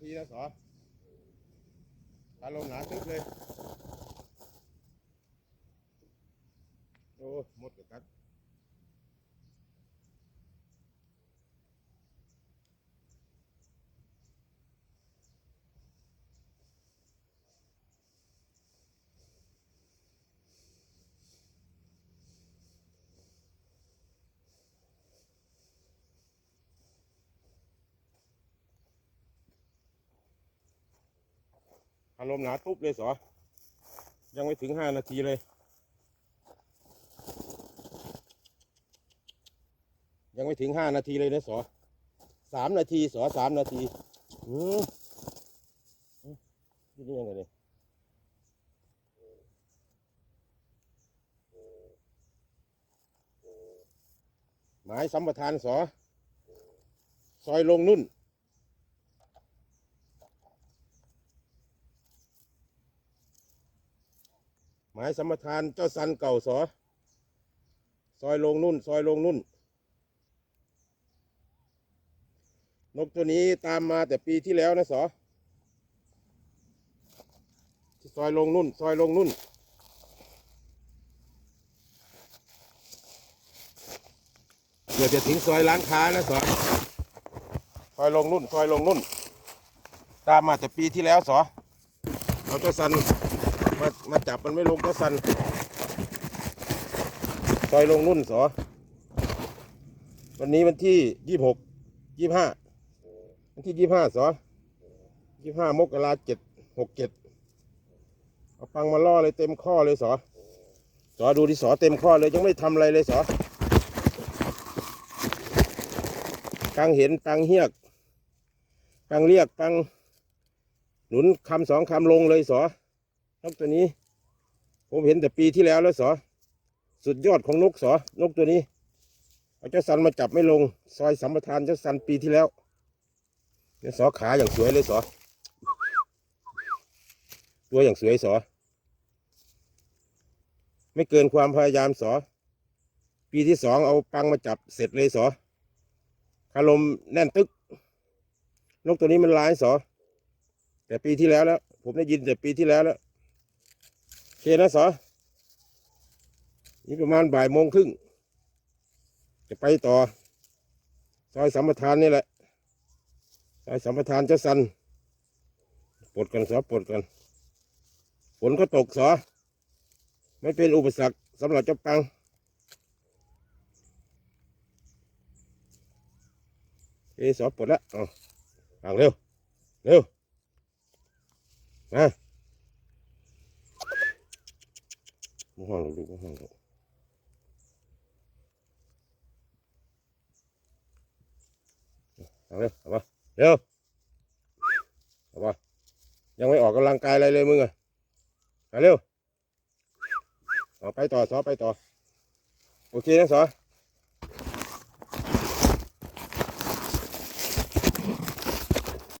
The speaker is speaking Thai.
านาทีนะสออารมณ์หนาตึ๊บเลย โอ้หมดกับกัด อารมณ์หนาตุ๊บเลยสอยังไม่ถึงห้านาทีเลย ยังไม่ถึงห้านาทีเลยนะสอสามนาทีสอสามนาทีอืมนี่ยังไงเนี่ยหมายสัมปทานสอ ซอยลงนุ่น มายสัมปทานเจ้าสันเก่าสอ ซอยลงนุ่น ซอยลงนุ่น นกตัวนี้ตามมาแต่ปีที่แล้วนะสอ ซอยลงนุ่น ซอยลงนุ่นเดี๋ยวจะถึงซอยร้านค้านะสอ ซอยลงนุ่น ซอยลงนุ่น ตามมาแต่ปีที่แล้วสอเอาเจ้าสัน มามาจับมันไม่ลงก็สันซอยลงนุ่นสอ วันนี้วันที่ยี่หกยี่ห้าวันที่ยี่ห้าสอยี่ห้ามกราเจ็ดหกเจ็ดเอาปังมาล่อเลยเต็มข้อเลยสอสอดูที่สอเต็มข้อเลยยังไม่ทำอะไรเลยสอปังเห็นปังเฮียกปังเรียกปังหนุนคำสองคำลงเลยสอ นกตัวนี้ ผมเห็นแต่ปีที่แล้วแล้วสอสุดยอดของนกสอนกตัวนี้เอาเจ้าสันมาจับไม่ลง ซอยสัมปทานเจ้าสันปีที่แล้วเนี่ยสอขาอย่างสวยเลยสอตัวอย่างสวยสอไม่เกินความพยายามสอปีที่สองเอาปังมาจับเสร็จเลยสอคารมแน่นตึก นกตัวนี้มันร้ายสอแต่ปีที่แล้วแล้ว ผมได้ยินแต่ปีที่แล้วแล้ว เคนะสอนี่ประมาณบ่ายโมงครึ่ง จะไปต่อ ซอยสัมปทานนี่แหละ ซอยสัมปทานเจ้าสัน ปลดกันสอปลดกันฝนก็ตกสอ ไม่เป็นอุปสรรคสำหรับเจ้าปังเอสอปลดแล้วเอางเร็ว เร็ว มา บ่ห้องหรอกลูกบ่ห้องหรอกเอาเร็วเอามาเร็วเอามายังไม่ออกกำลังกายอะไรเลยมึงอะเอาเร็วเอาไปต่อสอไปต่อ โอเคนะสอ